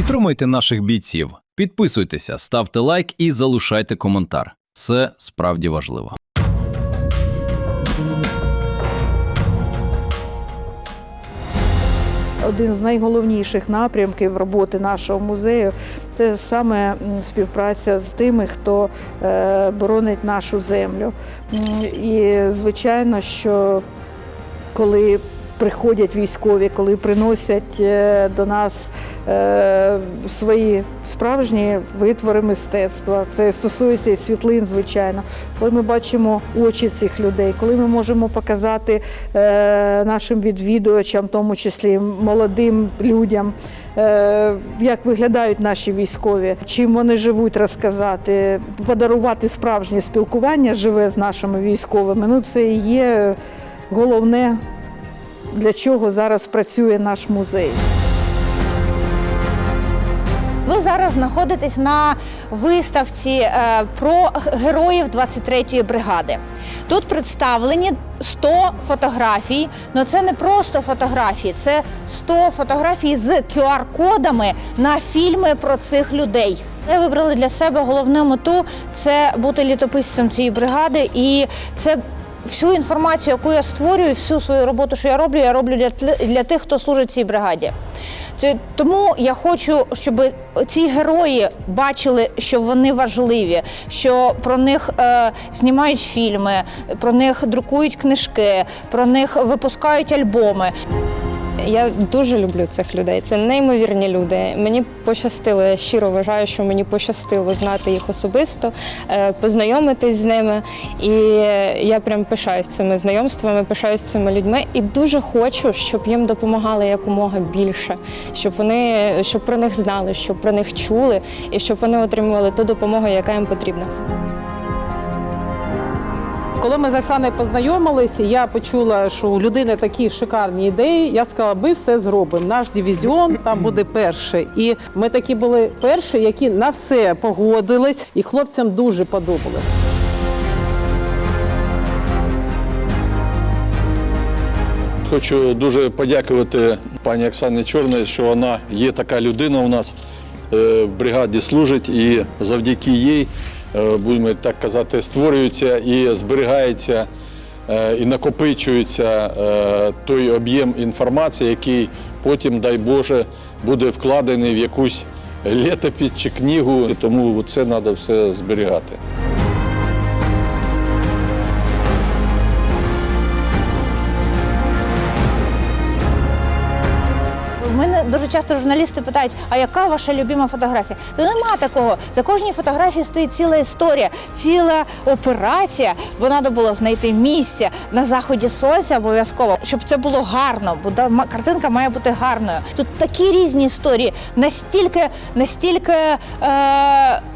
Підтримуйте наших бійців, підписуйтеся, ставте лайк і залишайте коментар. Це справді важливо. Один з найголовніших напрямків роботи нашого музею це саме співпраця з тими, хто е, боронить нашу землю. І звичайно, що коли приходять військові, коли приносять е, до нас е, свої справжні витвори мистецтва, це стосується і світлин, звичайно. Коли ми бачимо очі цих людей, коли ми можемо показати е, нашим відвідувачам, в тому числі молодим людям, як виглядають наші військові, чим вони живуть, розказати, подарувати справжнє спілкування живе з нашими військовими. Ну це і є головне, для чого зараз працює наш музей. Ви зараз знаходитесь на виставці е, про героїв 23-ї бригади. Тут представлені 100 фотографій. Ну це не просто фотографії, це 100 фотографій з QR-кодами на фільми про цих людей. Я вибрала для себе головну мету це бути літописцем цієї бригади, і це всю інформацію, яку я створюю, всю свою роботу, що я роблю, я роблю для, для тих, хто служить цій бригаді. Тому я хочу, щоб ці герої бачили, що вони важливі, що про них е, знімають фільми, про них друкують книжки, про них випускають альбоми. Я дуже люблю цих людей. Це неймовірні люди. Мені пощастило. Я щиро вважаю, що мені пощастило знати їх особисто, е, познайомитись з ними. І я прям пишаюсь цими знайомствами, пишаюсь цими людьми. І дуже хочу, щоб їм допомагали якомога більше, щоб вони щоб про них знали, щоб про них чули, і щоб вони отримували ту допомогу, яка їм потрібна. Коли ми з Оксаною познайомилися, я почула, що у людини такі шикарні ідеї. Я сказала, ми все зробимо. Наш дивізіон там буде перший. І ми такі були перші, які на все погодились, і хлопцям дуже подобалось. Хочу дуже подякувати пані Оксані Чорної, що вона є така людина у нас е, в бригаді служить, і завдяки їй, будемо так казати, створюється і зберігається е, і накопичується е, той об'єм інформації, який потім, дай Боже, буде вкладений в якусь літопись чи книгу. Тому це треба все зберігати. Часто журналісти питають, а яка ваша любима фотографія? Та нема такого. За кожній фотографією стоїть ціла історія, ціла операція, бо треба було знайти місце на заході сонця обов'язково, щоб це було гарно, бо картинка має бути гарною. Тут такі різні історії, настільки, настільки е,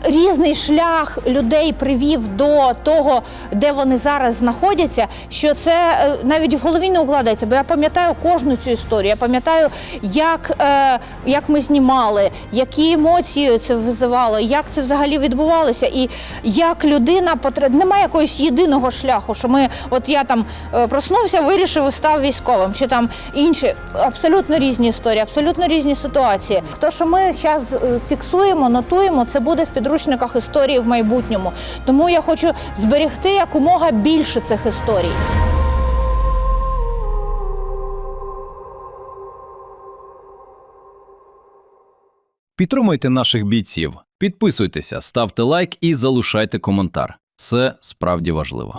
різний шлях людей привів до того, де вони зараз знаходяться, що це е, навіть в голові не укладається. Бо я пам'ятаю кожну цю історію. Я пам'ятаю, як, е, як ми знімали, які емоції це визивало, як це взагалі відбувалося, і як людина потреб... Немає якогось єдиного шляху, що ми, от я там е, проснувся, вирішив і став військовим, чи там інші абсолютно різні історії, абсолютно різні ситуації. То, що ми зараз фіксуємо, нотуємо, це буде в підручниках історії в майбутньому. Тому я хочу зберегти якомога більше цих історій. Підтримуйте наших бійців, підписуйтеся, ставте лайк і залишайте коментар. Це справді важливо.